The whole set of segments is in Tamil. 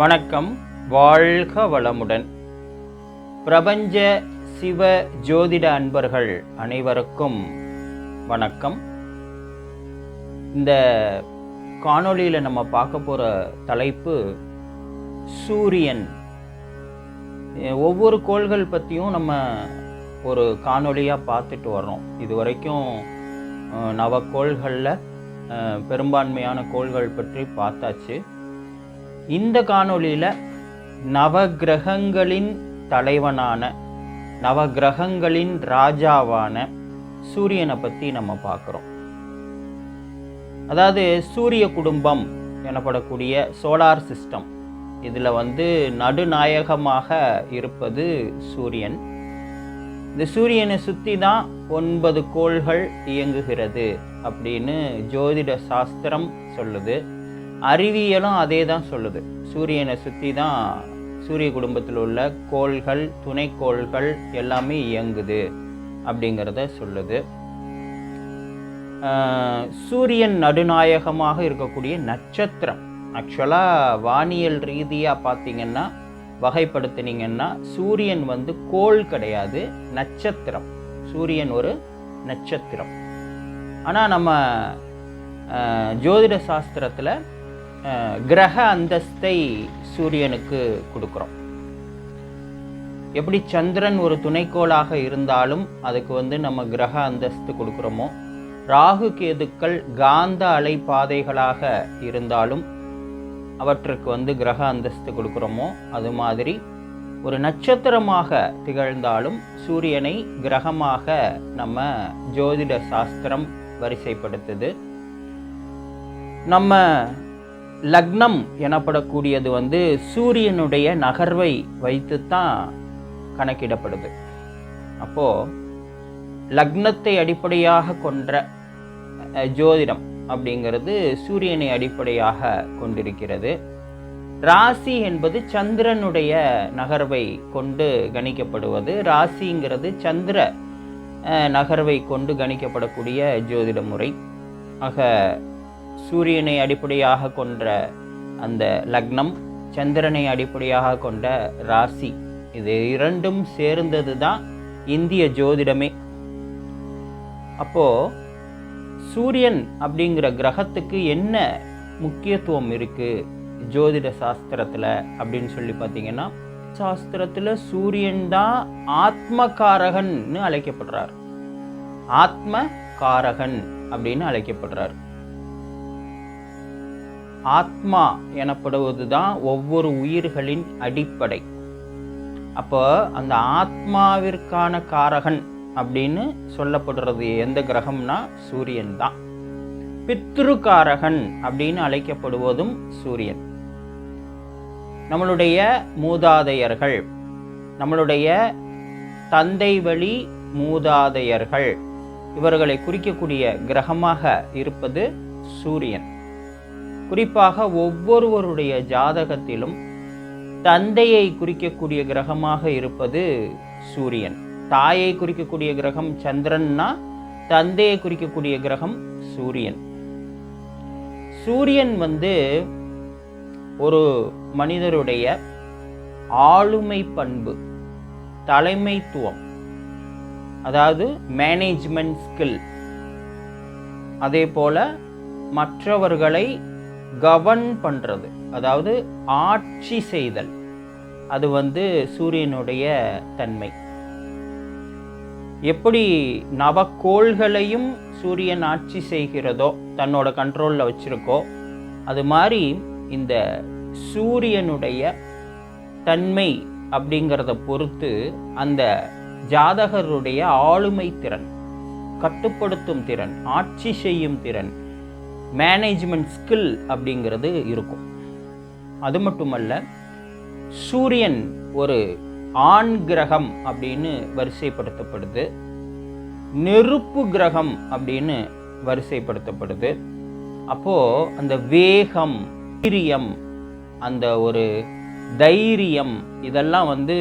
வணக்கம். வாழ்க வளமுடன். பிரபஞ்ச சிவ ஜோதிட அன்பர்கள் அனைவருக்கும் வணக்கம். இந்த காணொளியில் நம்ம பார்க்க போகிற தலைப்பு சூரியன். ஒவ்வொரு கோள்கள் பற்றியும் நம்ம ஒரு காணொளியாக பார்த்துட்டு வர்றோம். இது வரைக்கும் நவக்கோள்களில் பெரும்பான்மையான கோள்கள் பற்றி பார்த்தாச்சு. இந்த காணொளியில் நவக்கிரகங்களின் தலைவனான நவகிரகங்களின் ராஜாவான சூரியனை பற்றி நம்ம பார்க்குறோம். அதாவது சூரிய குடும்பம் எனப்படக்கூடிய சோலார் சிஸ்டம். இதில் வந்து நடுநாயகமாக இருப்பது சூரியன். இந்த சூரியனை சுற்றி தான் ஒன்பது கோள்கள் இயங்குகிறது அப்படின்னு ஜோதிட சாஸ்திரம் சொல்லுது. அறிவியலும் அதே தான் சொல்லுது. சூரியனை சுற்றி தான் சூரிய குடும்பத்தில் உள்ள கோள்கள் துணைக்கோள்கள் எல்லாமே இயங்குது அப்படிங்கிறத சொல்லுது. சூரியன் நடுநாயகமாக இருக்கக்கூடிய நட்சத்திரம். ஆக்சுவலாக வானியல் ரீதியாக பார்த்தீங்கன்னா வகைப்படுத்தினீங்கன்னா சூரியன் வந்து கோள் கிடையாது நட்சத்திரம். சூரியன் ஒரு நட்சத்திரம். ஆனால் நம்ம ஜோதிட சாஸ்திரத்தில் கிரக அந்தஸ்தை சூரியனுக்கு கொடுக்குறோம். எப்படி சந்திரன் ஒரு துணைக்கோளாக இருந்தாலும் அதுக்கு வந்து நம்ம கிரக அந்தஸ்து கொடுக்குறோமோ ராகு கேதுக்கள் காந்த அலை பாதைகளாக இருந்தாலும் அவற்றுக்கு வந்து கிரக அந்தஸ்து கொடுக்குறோமோ அது மாதிரி ஒரு நட்சத்திரமாக திகழ்ந்தாலும் சூரியனை கிரகமாக நம்ம ஜோதிட சாஸ்திரம் வரிசைப்படுத்துது. நம்ம லக்னம் எனப்படக்கூடியது வந்து சூரியனுடைய நகர்வை வைத்து தான் கணக்கிடப்படுது. அப்போ லக்னத்தை அடிப்படையாக கொன்ற ஜோதிடம் அப்படிங்கிறது சூரியனை அடிப்படையாக கொண்டிருக்கிறது. ராசி என்பது சந்திரனுடைய நகர்வை கொண்டு கணிக்கப்படுவது. ராசிங்கிறது சந்திர நகர்வை கொண்டு கணிக்கப்படக்கூடிய ஜோதிட முறை. ஆக சூரியனை அடிப்படையாக கொண்ட அந்த லக்னம் சந்திரனை அடிப்படையாக கொண்ட ராசி. இது இரண்டும் சேர்ந்தது தான் இந்திய ஜோதிடமே. அப்போது சூரியன் அப்படிங்கிற கிரகத்துக்கு என்ன முக்கியத்துவம் இருக்குது ஜோதிட சாஸ்திரத்தில் அப்படின்னு சொல்லி பார்த்தீங்கன்னா சாஸ்திரத்தில் சூரியன் தான் ஆத்மகாரகன்னு அழைக்கப்படுறார். ஆத்ம காரகன் அப்படின்னு அழைக்கப்படுறார். ஆத்மா எனப்படுவது தான் ஒவ்வொரு உயிர்களின் அடிப்படை. அப்போ அந்த ஆத்மாவிற்கான காரகன் அப்படின்னு சொல்லப்படுறது எந்த கிரகம்னா சூரியன் தான். பித்ருகாரகன் அப்படின்னு அழைக்கப்படுவதும் சூரியன். நம்மளுடைய மூதாதையர்கள் நம்மளுடைய தந்தை வழி மூதாதையர்கள் இவர்களை குறிக்கக்கூடிய கிரகமாக இருப்பது சூரியன். குறிப்பாக ஒவ்வொருவருடைய ஜாதகத்திலும் தந்தையை குறிக்கக்கூடிய கிரகமாக இருப்பது சூரியன். தாயை குறிக்கக்கூடிய கிரகம் சந்திரன்னா தந்தையை குறிக்கக்கூடிய கிரகம் சூரியன். சூரியன் வந்து ஒரு மனிதருடைய ஆளுமை பண்பு தலைமைத்துவம் அதாவது மேனேஜ்மெண்ட் ஸ்கில் அதே போல மற்றவர்களை கவர்ன் பண்ணுறது அதாவது ஆட்சி செய்தல். அது வந்து சூரியனுடைய தன்மை. எப்படி நவக்கோள்களையும் சூரியன் ஆட்சி செய்கிறதோ தன்னோட கண்ட்ரோலில் வச்சுருக்கோ அது மாதிரி இந்த சூரியனுடைய தன்மை அப்படிங்கிறத பொறுத்து அந்த ஜாதகருடைய ஆளுமை திறன் கட்டுப்படுத்தும் திறன் ஆட்சி செய்யும் திறன் மேனேஜ்மெண்ட் ஸ்கில் அப்படிங்கிறது இருக்கும். அது மட்டுமல்ல சூரியன் ஒரு ஆண் கிரகம் அப்படின்னு வரிசைப்படுத்தப்படுது. நெருப்பு கிரகம் அப்படின்னு வரிசைப்படுத்தப்படுது. அப்போது அந்த வேகம் வீரியம் அந்த ஒரு தைரியம் இதெல்லாம் வந்து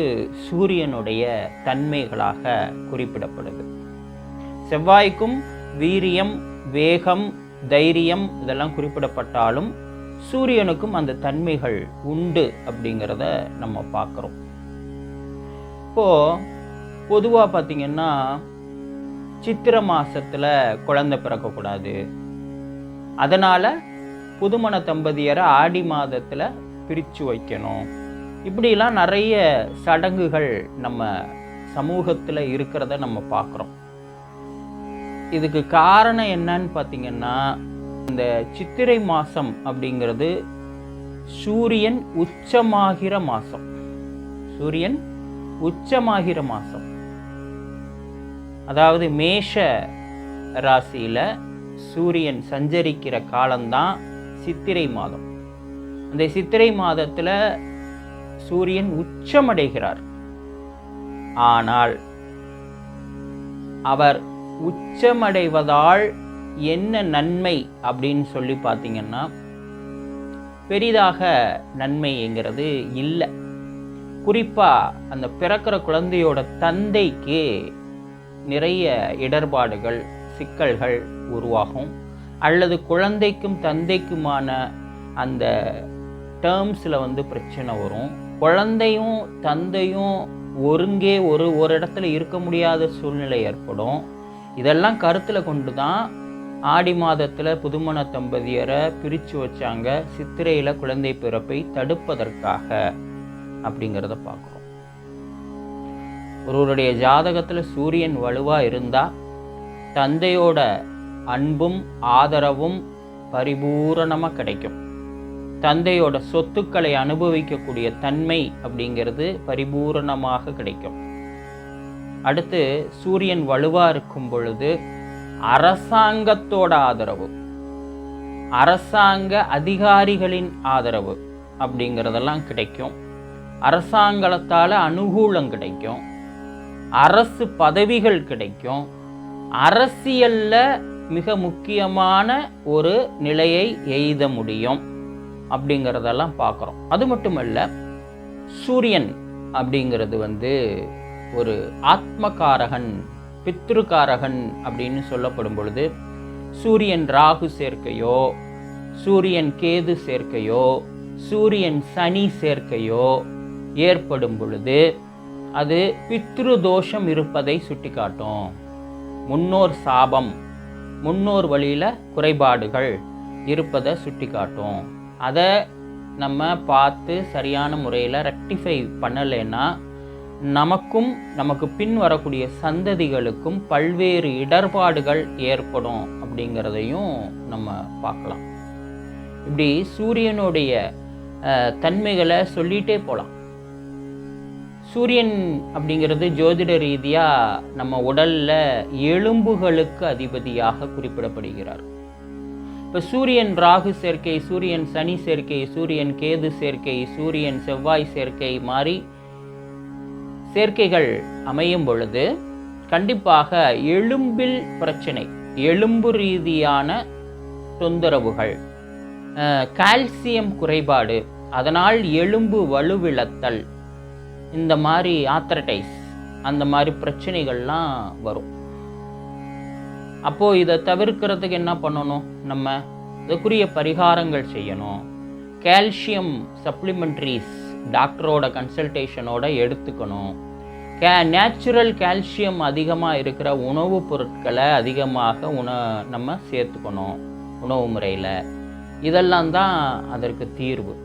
சூரியனுடைய தன்மைகளாக குறிப்பிடப்படுது. செவ்வாய்க்கும் வீரியம் வேகம் தைரியம் இதெல்லாம் குறிப்பிடப்பட்டாலும் சூரியனுக்கும் அந்த தன்மைகள் உண்டு அப்படிங்கிறத நம்ம பார்க்குறோம். இப்போது பொதுவாக பார்த்திங்கன்னா சித்திரை மாதத்தில் குழந்தை பிறக்கக்கூடாது. அதனால் புதுமண தம்பதியரை ஆடி மாதத்தில் பிரித்து வைக்கணும். இப்படிலாம் நிறைய சடங்குகள் நம்ம சமூகத்தில் இருக்கிறத நம்ம பார்க்குறோம். இதுக்கு காரணம் என்னன்னு பார்த்தீங்கன்னா இந்த சித்திரை மாதம் அப்படிங்கிறது சூரியன் உச்சமாகிற மாதம் சூரியன் உச்சமாகிற மாதம் அதாவது மேஷ ராசியில் சூரியன் சஞ்சரிக்கிற காலம்தான் சித்திரை மாதம். அந்த சித்திரை மாதத்தில் சூரியன் உச்சமடைகிறார். ஆனால் அவர் உச்சமடைவதால் என்ன நன்மை அப்படின்னு சொல்லி பார்த்தீங்கன்னா பெரிதாக நன்மைங்கிறது இல்லை. குறிப்பாக அந்த பிறக்கிற குழந்தையோட தந்தைக்கு நிறைய இடர்பாடுகள் சிக்கல்கள் உருவாகும். அல்லது குழந்தைக்கும் தந்தைக்குமான அந்த டேர்ம்ஸில் வந்து பிரச்சனை வரும். குழந்தையும் தந்தையும் ஒருங்கே ஒரு ஒரு இடத்துல இருக்க முடியாத சூழ்நிலை ஏற்படும். இதெல்லாம் கருத்தில் கொண்டு தான் ஆடி மாதத்தில் புதுமண தம்பதியரை பிரித்து வச்சாங்க சித்திரையில் குழந்தை பிறப்பை தடுப்பதற்காக அப்படிங்கிறத பார்க்குறோம். ஒருவருடைய ஜாதகத்தில் சூரியன் வலுவாக இருந்தால் தந்தையோட அன்பும் ஆதரவும் பரிபூரணமாக கிடைக்கும். தந்தையோட சொத்துக்களை அனுபவிக்கக்கூடிய தன்மை அப்படிங்கிறது பரிபூரணமாக கிடைக்கும். அடுத்து சூரியன் வலுவாக இருக்கும் பொழுது அரசாங்கத்தோட ஆதரவு. அரசாங்க அதிகாரிகளின் ஆதரவு அப்படிங்கிறதெல்லாம் கிடைக்கும். அரசாங்கத்தால் அனுகூலம் கிடைக்கும். அரசு பதவிகள் கிடைக்கும். அரசியலில் மிக முக்கியமான ஒரு நிலையை எய்த முடியும் அப்படிங்கிறதெல்லாம் பார்க்குறோம். அது மட்டுமல்ல சூரியன் அப்படிங்கிறது வந்து ஒரு ஆத்மகாரகன் பித்ருகாரகன் அப்படின்னு சொல்லப்படும் பொழுது சூரியன் ராகு சேர்க்கையோ சூரியன் கேது சேர்க்கையோ சூரியன் சனி சேர்க்கையோ ஏற்படும் பொழுது அது பித்ரு தோஷம் இருப்பதை சுட்டிக்காட்டும். முன்னோர் சாபம் முன்னோர் வழியில் குறைபாடுகள் இருப்பதை சுட்டிக்காட்டும். அதை நம்ம பார்த்து சரியான முறையில் ரெக்டிஃபை பண்ணலைன்னா நமக்கும் நமக்கு பின் வரக்கூடிய சந்ததிகளுக்கும் பல்வேறு இடர்பாடுகள் ஏற்படும் அப்படிங்கிறதையும் நம்ம பார்க்கலாம். இப்படி சூரியனுடைய தன்மைகளை சொல்லிகிட்டே போகலாம் சூரியன் அப்படிங்கிறது ஜோதிட ரீதியாக நம்ம உடலில் எலும்புகளுக்கு அதிபதியாக குறிப்பிடப்படுகிறார். இப்போ சூரியன் ராகு சேர்க்கை சூரியன் சனி சேர்க்கை சூரியன் கேது சேர்க்கை சூரியன் செவ்வாய் சேர்க்கை மாதிரி சேர்க்கைகள் அமையும் பொழுது கண்டிப்பாக எலும்பில் பிரச்சனை எலும்பு ரீதியான தொந்தரவுகள் கால்சியம் குறைபாடு அதனால் எலும்பு வலுவிழத்தல் இந்த மாதிரி ஆத்தரடைஸ் அந்த மாதிரி பிரச்சனைகள்லாம் வரும். அப்போது இதை தவிர்க்கிறதுக்கு என்ன பண்ணணும் நம்ம? இதுக்குரிய பரிகாரங்கள் செய்யணும். கால்சியம் சப்ளிமெண்ட்ரிஸ் டாக்டரோட கன்சல்டேஷனோட எடுத்துக்கணும். கே நேச்சுரல் கால்சியம் அதிகமாக இருக்கிற உணவுப் பொருட்களை அதிகமாக உண நம்ம சேர்த்துக்கணும் உணவு முறையில். இதெல்லாம் தான் அதற்கு தீர்வு.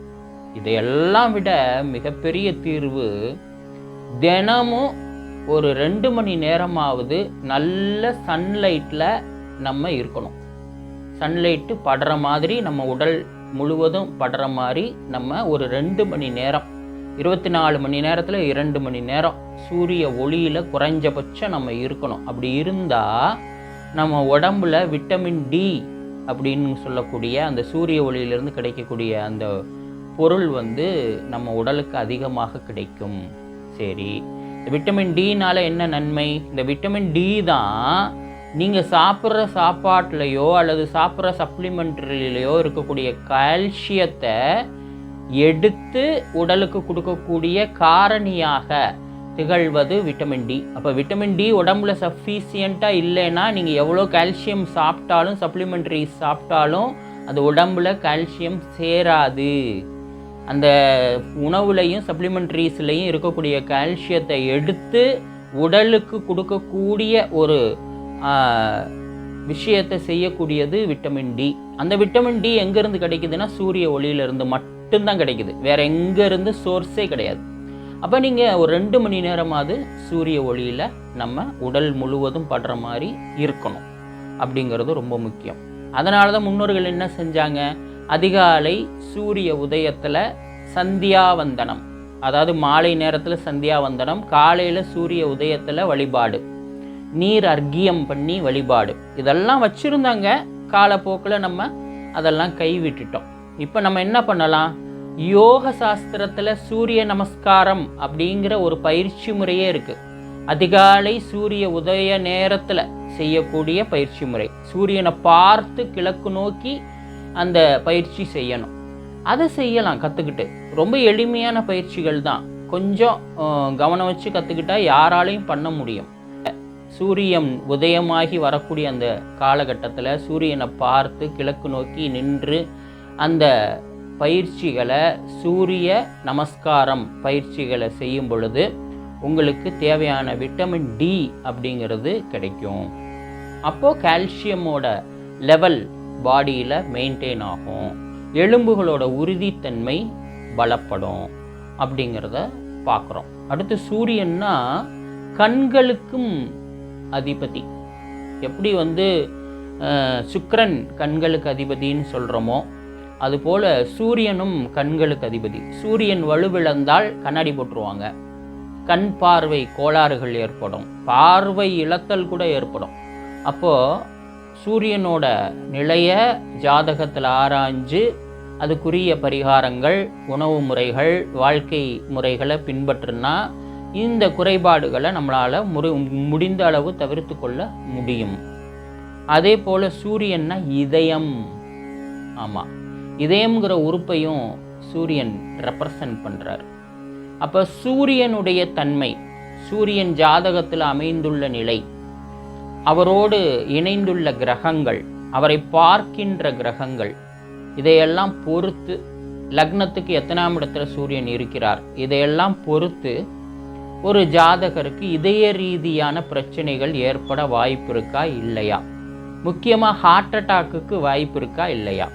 இதையெல்லாம் விட மிகப்பெரிய தீர்வு தினமும் ஒரு ரெண்டு மணி நேரமாவது நல்ல சன்லைட்டில் நம்ம இருக்கணும். சன்லைட்டு படுற மாதிரி நம்ம உடல் முழுவதும் படுற மாதிரி நம்ம ஒரு ரெண்டு மணி நேரம் இருபத்தி நாலு மணி நேரத்தில் இரண்டு மணி நேரம். சூரிய ஒளியில் குறைஞ்சபட்சம் நம்ம இருக்கணும். அப்படி இருந்தால் நம்ம உடம்புல விட்டமின் டி அப்படின்னு சொல்லக்கூடிய அந்த சூரிய ஒளியிலிருந்து கிடைக்கக்கூடிய அந்த பொருள் வந்து நம்ம உடலுக்கு அதிகமாக கிடைக்கும். சரி. இந்த விட்டமின் டினால் என்ன நன்மை? இந்த விட்டமின் டி தான் நீங்கள் சாப்பிட்ற சாப்பாட்டுலையோ அல்லது சாப்பிட்ற சப்ளிமெண்ட்ரிலையோ இருக்கக்கூடிய கால்சியத்தை எடுத்து உடலுக்கு கொடுக்கக்கூடிய காரணியாக திகழ்வது விட்டமின் டி அப்போ விட்டமின் டி உடம்புல சஃபிஷியண்ட்டாக இல்லைன்னா நீங்கள் எவ்வளோ கால்சியம் சாப்பிட்டாலும் சப்ளிமெண்ட்ரி சாப்பிட்டாலும் அது உடம்புல கால்சியம் சேராது. அந்த உணவுலையும் சப்ளிமெண்ட்ரிஸ்லையும் இருக்கக்கூடிய கால்சியத்தை எடுத்து உடலுக்கு கொடுக்கக்கூடிய ஒரு விஷயத்தை செய்யக்கூடியது விட்டமின் டி அந்த விட்டமின் டி எங்கேருந்து கிடைக்குதுன்னா சூரிய ஒளியிலிருந்து மட்டும்தான் கிடைக்குது. வேறு எங்கேருந்து சோர்ஸே கிடையாது. அப்போ நீங்கள் ஒரு ரெண்டு மணி நேரமாவது சூரிய ஒளியில் நம்ம உடல் முழுவதும் படுற மாதிரி இருக்கணும். அப்படிங்கிறது ரொம்ப முக்கியம். அதனால தான் முன்னோர்கள் என்ன செஞ்சாங்க? அதிகாலை சூரிய உதயத்தில் சந்தியாவந்தனம். அதாவது மாலை நேரத்தில் சந்தியாவந்தனம் காலையில் சூரிய உதயத்தில் வழிபாடு. நீர் அர்க்கியம் பண்ணி வழிபாடு. இதெல்லாம் வச்சுருந்தாங்க. காலப்போக்கில் நம்ம அதெல்லாம் கைவிட்டுட்டோம். இப்போ நம்ம என்ன பண்ணலாம்? யோக சாஸ்திரத்தில் சூரிய நமஸ்காரம் அப்படிங்கிற ஒரு பயிற்சி முறையே இருக்குது அதிகாலை சூரிய உதய நேரத்தில் செய்யக்கூடிய பயிற்சி முறை. சூரியனை பார்த்து கிழக்கு நோக்கி அந்த பயிற்சி செய்யணும். அதை செய்யலாம் கற்றுக்கிட்டு ரொம்ப எளிமையான பயிற்சிகள் தான். கொஞ்சம் கவனம் வச்சு கற்றுக்கிட்டா யாராலையும் பண்ண முடியும். சூரியன் உதயமாகி வரக்கூடிய அந்த காலகட்டத்தில் சூரியனை பார்த்து கிழக்கு நோக்கி நின்று அந்த பயிற்சிகளை சூரிய நமஸ்காரம் பயிற்சிகளை செய்யும் பொழுது உங்களுக்கு தேவையான விட்டமின் டி அப்படிங்கிறது கிடைக்கும். அப்போது கால்சியமோட லெவல் பாடியில் மெயின்டைன் ஆகும். எலும்புகளோட உறுதித்தன்மை பலப்படும் அப்படிங்கிறத பார்க்குறோம். அடுத்து சூரியன்னா கண்களுக்கும் அதிபதி. எப்படி வந்து சுக்கரன் கண்களுக்கு அதிபதின்னு சொல்கிறோமோ அதுபோல் சூரியனும் கண்களுக்கு அதிபதி. சூரியன் வலுவிழந்தால் கண்ணாடி போட்டுருவாங்க. கண் பார்வை கோளாறுகள் ஏற்படும். பார்வை இழத்தல் கூட ஏற்படும். அப்போது சூரியனோட நிலைய ஜாதகத்தில் ஆராய்ஞ்சு அதுக்குரிய பரிகாரங்கள் உணவு முறைகள் வாழ்க்கை முறைகளை பின்பற்றுனா இந்த குறைபாடுகளை நம்மளால் முடி முடிந்த அளவு தவிர்த்து கொள்ள முடியும். அதே போல் சூரியன்னா இதயம். ஆமாம் இதயம்ங்கிற உறுப்பையும் சூரியன் ரெப்ரசன்ட் பண்ணுறார் அப்போ சூரியனுடைய தன்மை சூரியன் ஜாதகத்தில் அமைந்துள்ள நிலை அவரோடு இணைந்துள்ள கிரகங்கள் அவரை பார்க்கின்ற கிரகங்கள் இதையெல்லாம் பொறுத்து லக்னத்துக்கு எத்தனாம் இடத்துல சூரியன் இருக்கிறார் இதையெல்லாம் பொறுத்து ஒரு ஜாதகருக்கு இதய ரீதியான பிரச்சனைகள் ஏற்பட வாய்ப்பு இருக்கா இல்லையா? முக்கியமாக ஹார்ட் அட்டாக்குக்கு வாய்ப்பு இருக்கா இல்லையா?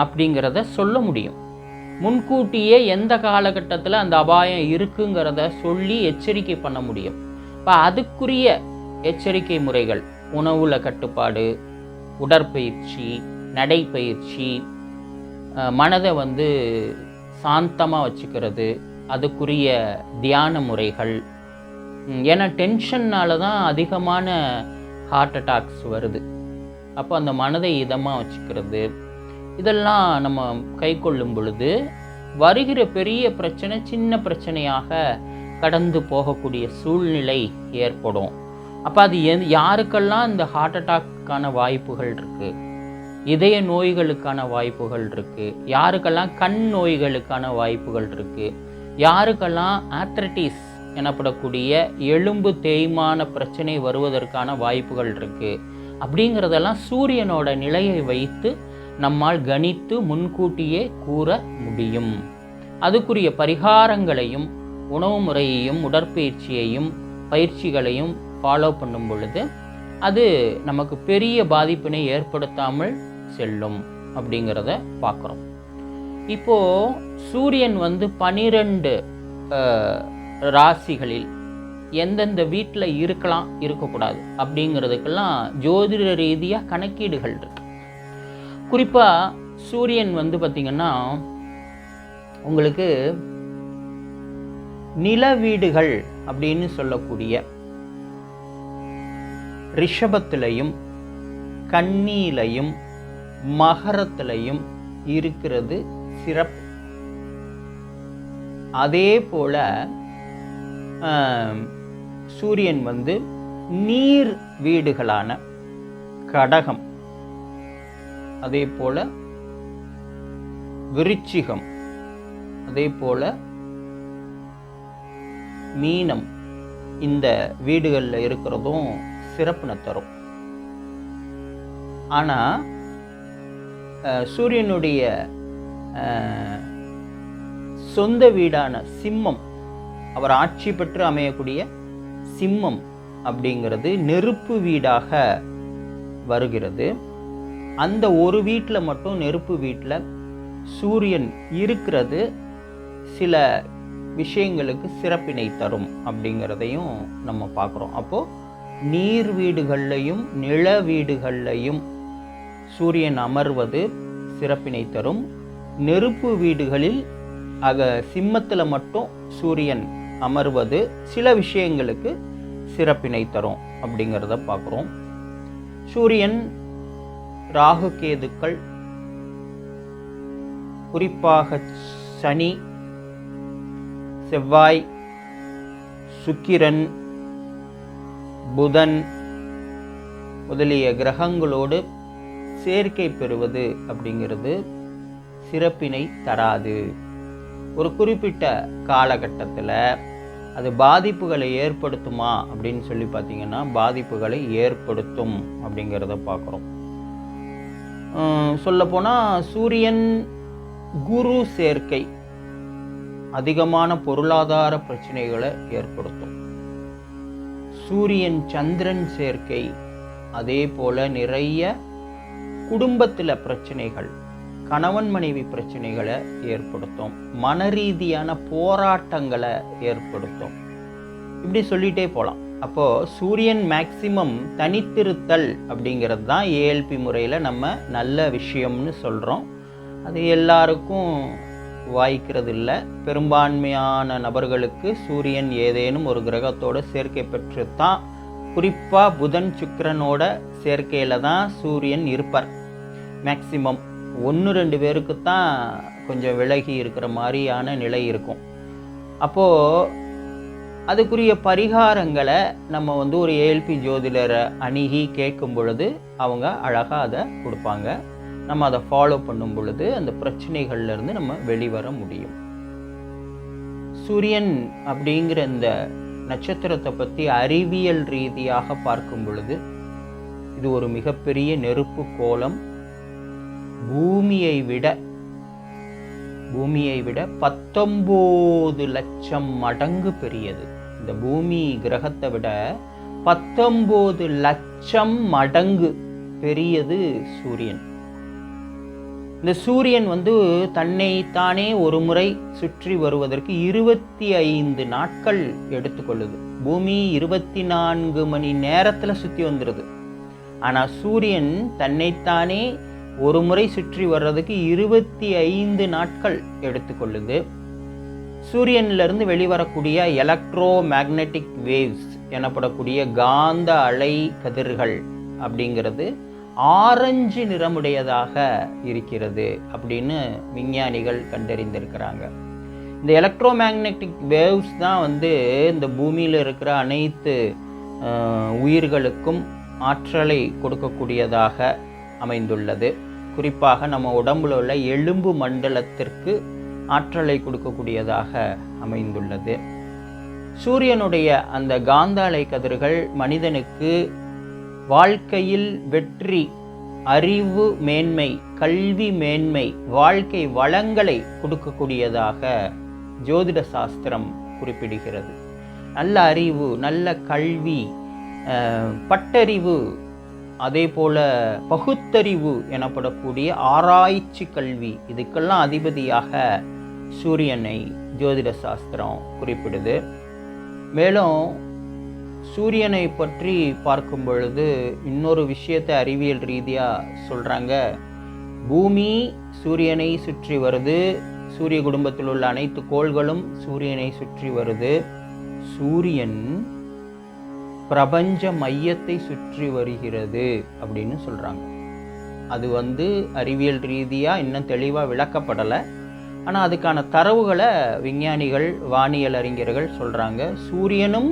அப்படிங்கிறத சொல்ல முடியும். முன்கூட்டியே எந்த காலகட்டத்தில் அந்த அபாயம் இருக்குங்கிறத சொல்லி எச்சரிக்கை பண்ண முடியும். இப்போ அதுக்குரிய எச்சரிக்கை முறைகள் உணவுல கட்டுப்பாடு உடற்பயிற்சி நடைப்பயிற்சி மனதை வந்து சாந்தமாக வச்சுக்கிறது அதுக்குரிய தியான முறைகள். ஏன்னா டென்ஷன்னால தான் அதிகமான ஹார்ட் அட்டாக்ஸ் வருது. அப்போ அந்த மனதை இதமாக வச்சுக்கிறது. இதெல்லாம் நம்ம கை கொள்ளும் பொழுது வருகிற பெரிய பிரச்சனை சின்ன பிரச்சனையாக கடந்து போகக்கூடிய சூழ்நிலை ஏற்படும். அப்போ அது எந் யாருக்கெல்லாம் இந்த ஹார்ட் அட்டாக்கான வாய்ப்புகள் இருக்குது இதய நோய்களுக்கான வாய்ப்புகள் இருக்குது யாருக்கெல்லாம் கண் நோய்களுக்கான வாய்ப்புகள் இருக்குது யாருக்கெல்லாம் ஆத்ரட்டிஸ் எனப்படக்கூடிய எலும்பு தேய்மான பிரச்சனை வருவதற்கான வாய்ப்புகள் இருக்குது அப்படிங்கிறதெல்லாம் சூரியனோட நிலையை வைத்து நம்மால் கணித்து முன்கூட்டியே கூற முடியும். அதுக்குரிய பரிகாரங்களையும் உணவு முறையையும் உடற்பயிற்சியையும் பயிற்சிகளையும் ஃபாலோ பண்ணும் பொழுது அது நமக்கு பெரிய பாதிப்பினை ஏற்படுத்தாமல் செல்லும் அப்படிங்கிறத பார்க்குறோம். இப்போது சூரியன் வந்து பனிரெண்டு ராசிகளில் எந்தெந்த வீட்டில் இருக்கலாம் இருக்கக்கூடாது அப்படிங்கிறதுக்கெல்லாம் ஜோதிட ரீதியாக கணக்கீடுகள் இருக்கு. குறிப்பாக சூரியன் வந்து பார்த்திங்கன்னா உங்களுக்கு நில வீடுகள் அப்படின்னு சொல்லக்கூடிய ரிஷபத்திலையும் கன்னியிலையும் மகரத்திலையும் இருக்கிறது சிறப்பு. அதே போல சூரியன் வந்து நீர் வீடுகளான கடகம் அதே போல விருச்சிகம் அதே போல மீனம் இந்த வீடுகளில் இருக்கிறதும் சிறப்புனை தரும் ஆனால் சூரியனுடைய சொந்த வீடான சிம்மம் அவர் ஆட்சி பெற்று அமையக்கூடிய சிம்மம் அப்படிங்கிறது நெருப்பு வீடாக வருகிறது. அந்த ஒரு வீட்டில் மட்டும் நெருப்பு வீட்டில் சூரியன் இருக்கிறது சில விஷயங்களுக்கு சிறப்பினை தரும் அப்படிங்கிறதையும் நம்ம பார்க்குறோம். அப்போது நீர் வீடுகள்லையும் நில வீடுகள்லையும் சூரியன் அமர்வது சிறப்பினை தரும். நெருப்பு வீடுகளில் ஆக சிம்மத்தில் மட்டும் சூரியன் அமர்வது சில விஷயங்களுக்கு சிறப்பினை தரும் அப்படிங்கிறத பார்க்குறோம். சூரியன் ராகு கேதுக்கள் குறிப்பாக சனி செவ்வாய் சுக்கிரன் புதன் முதலிய கிரகங்களோடு சேர்க்கை பெறுவது அப்படிங்கிறது சிறப்பினை தராது. ஒரு குறிப்பிட்ட காலகட்டத்தில் அது பாதிப்புகளை ஏற்படுத்துமா அப்படின்னு சொல்லி பார்த்தீங்கன்னா பாதிப்புகளை ஏற்படுத்தும் அப்படிங்கிறத பார்க்குறோம். சொல்லப்போனால் சூரியன் குரு சேர்க்கை அதிகமான பொருளாதார பிரச்சனைகளை ஏற்படுத்தும். சூரியன் சந்திரன் சேர்க்கை அதே போல் நிறைய குடும்பத்தில் பிரச்சனைகள் கணவன் மனைவி பிரச்சனைகளை ஏற்படுத்தும். மன ரீதியான போராட்டங்களை ஏற்படுத்தும். இப்படி சொல்லிகிட்டே போகலாம் அப்போது சூரியன் மேக்சிமம் தனித்திருத்தல் அப்படிங்கிறது தான் ஏஎல்பி முறையில் நம்ம நல்ல விஷயம்னு சொல்கிறோம் அது எல்லாருக்கும் வாய்க்கிறது இல்லை பெரும்பான்மையான நபர்களுக்கு சூரியன் ஏதேனும் ஒரு கிரகத்தோட சேர்க்கை பெற்று தான் குறிப்பாக புதன் சுக்கிரனோட சேர்க்கையில் தான் சூரியன் இருப்பார். மேக்சிமம் ஒன்று ரெண்டு பேருக்கு தான் கொஞ்சம் விலகி இருக்கிற மாதிரியான நிலை இருக்கும். அப்போது அதுக்குரிய பரிகாரங்களை நம்ம வந்து ஒரு ஏஎல்பி ஜோதிடரை அணுகி கேட்கும் பொழுது அவங்க அழகாக அதை கொடுப்பாங்க. நம்ம அதை ஃபாலோ பண்ணும் பொழுது அந்த பிரச்சனைகள்லேருந்து நம்ம வெளிவர முடியும். சூரியன் அப்படிங்கிற இந்த நட்சத்திரத்தை பற்றி அறிவியல் ரீதியாக பார்க்கும் பொழுது இது ஒரு மிகப்பெரிய நெருப்பு கோலம். பூமியை விட பூமியை விட பத்தொம்போது லட்சம் மடங்கு பெரியது. இந்த பூமி கிரகத்தை விட பத்தொம்போது லட்சம் மடங்கு பெரியது சூரியன். இந்த சூரியன் வந்து தன்னை தானே ஒரு முறை சுற்றி வருவதற்கு இருபத்தி ஐந்து நாட்கள் எடுத்துக்கொள்ளுது. பூமி இருபத்தி நான்கு மணி நேரத்தில் சுற்றி வந்துடுது ஆனால் சூரியன் தன்னைத்தானே ஒரு முறை சுற்றி வர்றதுக்கு இருபத்தி ஐந்து நாட்கள் எடுத்துக்கொள்ளுது சூரியனிலிருந்து வெளிவரக்கூடிய எலக்ட்ரோ மேக்னெட்டிக் வேவ்ஸ் எனப்படக்கூடிய காந்த அலை கதிர்கள் அப்படிங்கிறது ஆரஞ்சு நிறமுடையதாக இருக்கிறது அப்படின்னு விஞ்ஞானிகள் கண்டறிந்திருக்கிறாங்க. இந்த எலக்ட்ரோ மேக்னெட்டிக் வேவ்ஸ் தான் வந்து இந்த பூமியில் இருக்கிற அனைத்து உயிர்களுக்கும் ஆற்றலை கொடுக்கக்கூடியதாக அமைந்துள்ளது. குறிப்பாக நம்ம உடம்புல உள்ள எலும்பு மண்டலத்திற்கு ஆற்றலை கொடுக்கக்கூடியதாக அமைந்துள்ளது. சூரியனுடைய அந்த காந்தாலை கதிர்கள் மனிதனுக்கு வாழ்க்கையில் வெற்றி அறிவு மேன்மை கல்வி மேன்மை வாழ்க்கை வளங்களை கொடுக்கக்கூடியதாக ஜோதிட சாஸ்திரம் குறிப்பிடுகிறது. நல்ல அறிவு நல்ல கல்வி பட்டறிவு அதே போல் பகுத்தறிவு எனப்படக்கூடிய ஆராய்ச்சி கல்வி இதுக்கெல்லாம் அதிபதியாக சூரியனை ஜோதிட சாஸ்திரம் குறிப்பிடுது. மேலும் சூரியனை பற்றி பார்க்கும் பொழுது இன்னொரு விஷயத்தை அறிவியல் ரீதியாக சொல்கிறாங்க பூமி சூரியனை சுற்றி வருது சூரிய குடும்பத்தில் உள்ள அனைத்து கோள்களும் சூரியனை சுற்றி வருது. சூரியன் பிரபஞ்ச மையத்தை சுற்றி வருகிறது அப்படின்னு சொல்கிறாங்க அது வந்து அறிவியல் ரீதியாக இன்னும் தெளிவாக விளக்கப்படலை. ஆனால் அதுக்கான தரவுகளை விஞ்ஞானிகள் வானியல் அறிஞர்கள் சொல்கிறாங்க சூரியனும்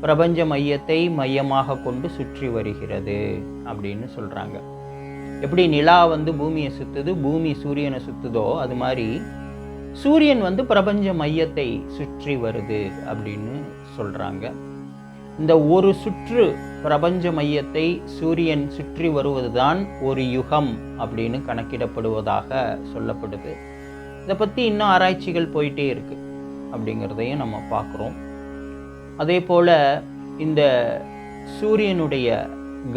பிரபஞ்ச மையத்தை மையமாக கொண்டு சுற்றி வருகிறது அப்படின்னு சொல்கிறாங்க எப்படி நிலா வந்து பூமியை சுற்றுது பூமி சூரியனை சுற்றுதோ அது மாதிரி சூரியன் வந்து பிரபஞ்ச மையத்தை சுற்றி வருது அப்படின்னு சொல்கிறாங்க இந்த ஒரு சுற்று பிரபஞ்ச மையத்தை சூரியன் சுற்றி வருவதுதான் ஒரு யுகம் அப்படின்னு கணக்கிடப்படுவதாக சொல்லப்படுது. இதை பற்றி இன்னும் ஆராய்ச்சிகள் போயிட்டே இருக்குது அப்படிங்கிறதையும் நம்ம பார்க்குறோம். அதே போல் இந்த சூரியனுடைய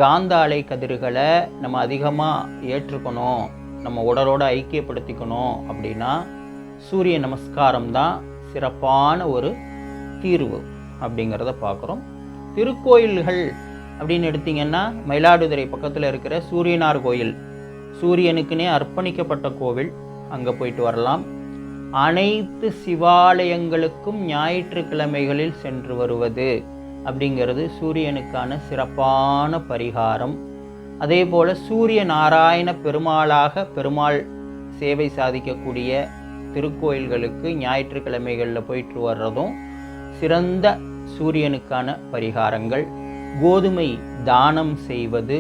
காந்த அலை கதிர்களை நம்ம அதிகமாக ஏற்றுக்கணும் நம்ம உடலோடு ஐக்கியப்படுத்திக்கணும் அப்படின்னா சூரிய நமஸ்காரம் தான் சிறப்பான ஒரு தீர்வு அப்படிங்கிறத பார்க்குறோம். திருக்கோயில்கள் அப்படின்னு எடுத்திங்கன்னா மயிலாடுதுறை பக்கத்தில் இருக்கிற சூரியனார் கோயில். சூரியனுக்குனே அர்ப்பணிக்கப்பட்ட கோவில். அங்கே போயிட்டு வரலாம். அனைத்து சிவாலயங்களுக்கும் ஞாயிற்றுக்கிழமைகளில் சென்று வருவது அப்படிங்கிறது சூரியனுக்கான சிறப்பான பரிகாரம். அதே போல் சூரிய நாராயண பெருமாளாக பெருமாள் சேவை சாதிக்கக்கூடிய திருக்கோயில்களுக்கு ஞாயிற்றுக்கிழமைகளில் போயிட்டு வர்றதும் சிறந்த சூரியனுக்கான பரிகாரங்கள். கோதுமை தானம் செய்வது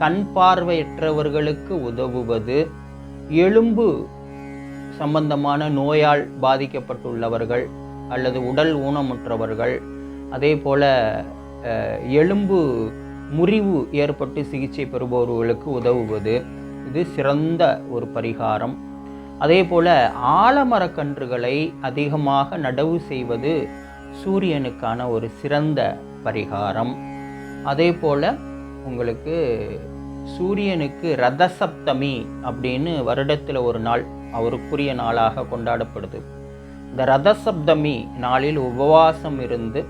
கண் பார்வையற்றவர்களுக்கு உதவுவது எலும்பு சம்பந்தமான நோயால் பாதிக்கப்பட்டுள்ளவர்கள் அல்லது உடல் ஊனமுற்றவர்கள் அதே போல் எலும்பு முறிவு ஏற்பட்டு சிகிச்சை பெறுபவர்களுக்கு உதவுவது. இது சிறந்த ஒரு பரிகாரம். அதே போல் ஆலமரக்கன்றுகளை அதிகமாக நடவு செய்வது சூரியனுக்கான ஒரு சிறந்த பரிகாரம். அதே போல் உங்களுக்கு சூரியனுக்கு ரதசப்தமி அப்படின்னு வருடத்தில் ஒரு நாள் அவருக்குரிய நாளாக கொண்டாடப்படுது. இந்த ரதசப்தமி நாளில் உபவாசம் இருந்து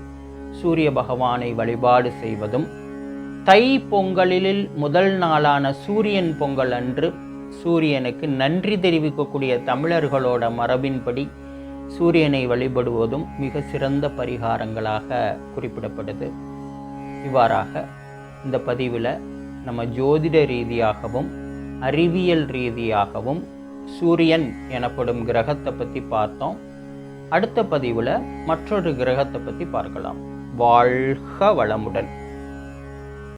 சூரிய பகவானை வழிபாடு செய்வதும் தை பொங்கலில் முதல் நாளான சூரியன் பொங்கல் அன்று சூரியனுக்கு நன்றி தெரிவிக்கக்கூடிய தமிழர்களோட மரபின்படி சூரியனை வழிபடுவதும் மிக சிறந்த பரிகாரங்களாக குறிப்பிடப்படுது. இவ்வாறாக இந்த பதிவில் நம்ம ஜோதிட ரீதியாகவும் அறிவியல் ரீதியாகவும் சூரியன் எனப்படும் கிரகத்தை பற்றி பார்த்தோம். அடுத்த பதிவில் மற்றொரு கிரகத்தை பற்றி பார்க்கலாம். வாழ்க வளமுடன்.